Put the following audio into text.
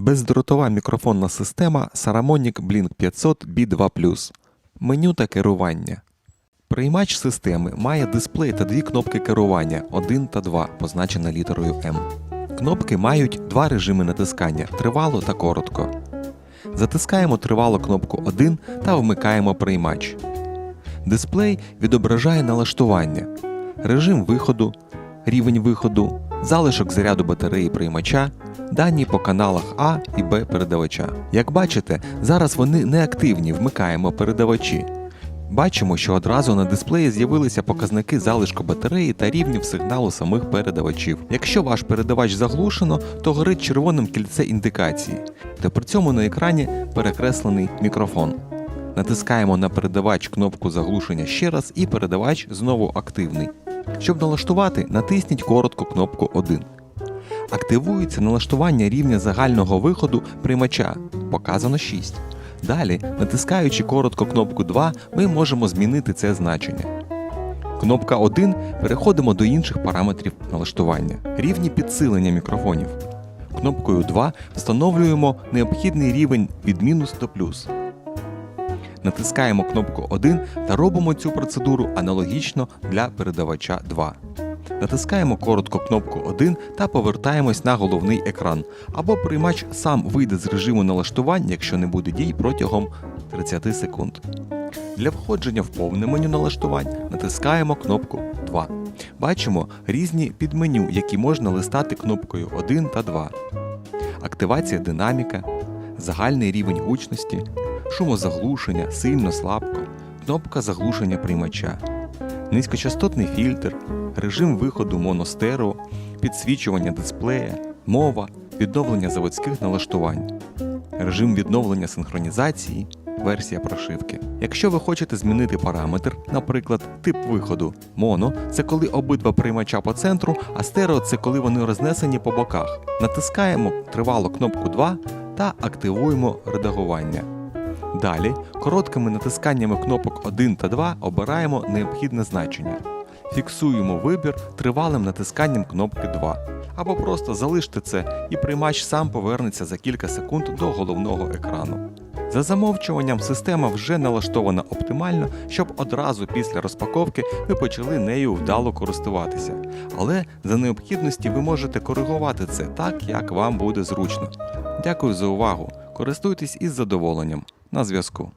Бездротова мікрофонна система Saramonic Blink 500 B2+. Меню та керування. Приймач системи має дисплей та дві кнопки керування 1 та 2, позначені літерою М. Кнопки мають два режими натискання тривало та коротко. Затискаємо тривало кнопку 1 та вмикаємо приймач. Дисплей відображає налаштування, режим виходу, рівень виходу, залишок заряду батареї приймача, дані по каналах А і Б передавача. Як бачите, зараз вони неактивні, вмикаємо передавачі. Бачимо, що одразу на дисплеї з'явилися показники залишку батареї та рівнів сигналу самих передавачів. Якщо ваш передавач заглушено, то горить червоним кільце індикації, та при цьому на екрані перекреслений мікрофон. Натискаємо на передавач кнопку заглушення ще раз, і передавач знову активний. Щоб налаштувати, натисніть коротко кнопку 1. Активується налаштування рівня загального виходу приймача. Показано 6. Далі, натискаючи коротко кнопку 2, ми можемо змінити це значення. Кнопка 1 переходимо до інших параметрів налаштування. Рівні підсилення мікрофонів. Кнопкою 2 встановлюємо необхідний рівень від мінус до плюс. Натискаємо кнопку 1 та робимо цю процедуру аналогічно для передавача 2. Натискаємо коротко кнопку 1 та повертаємось на головний екран. Або приймач сам вийде з режиму налаштувань, якщо не буде дій протягом 30 секунд. Для входження в повне меню налаштувань натискаємо кнопку 2. Бачимо різні підменю, які можна листати кнопкою 1 та 2. Активація динаміка, загальний рівень гучності, шумозаглушення, сильно слабко, кнопка заглушення приймача, низькочастотний фільтр, режим виходу моностерео, підсвічування дисплея, мова, відновлення заводських налаштувань, режим відновлення синхронізації, версія прошивки. Якщо ви хочете змінити параметр, наприклад, тип виходу моно це коли обидва приймача по центру, а стерео це коли вони рознесені по боках. Натискаємо тривало кнопку 2 та активуємо редагування. Далі короткими натисканнями кнопок 1 та 2 обираємо необхідне значення. Фіксуємо вибір тривалим натисканням кнопки 2. Або просто залиште це і приймач сам повернеться за кілька секунд до головного екрану. За замовчуванням система вже налаштована оптимально, щоб одразу після розпаковки ви почали нею вдало користуватися. Але за необхідності ви можете коригувати це так, як вам буде зручно. Дякую за увагу. Користуйтесь із задоволенням. На зв'язку.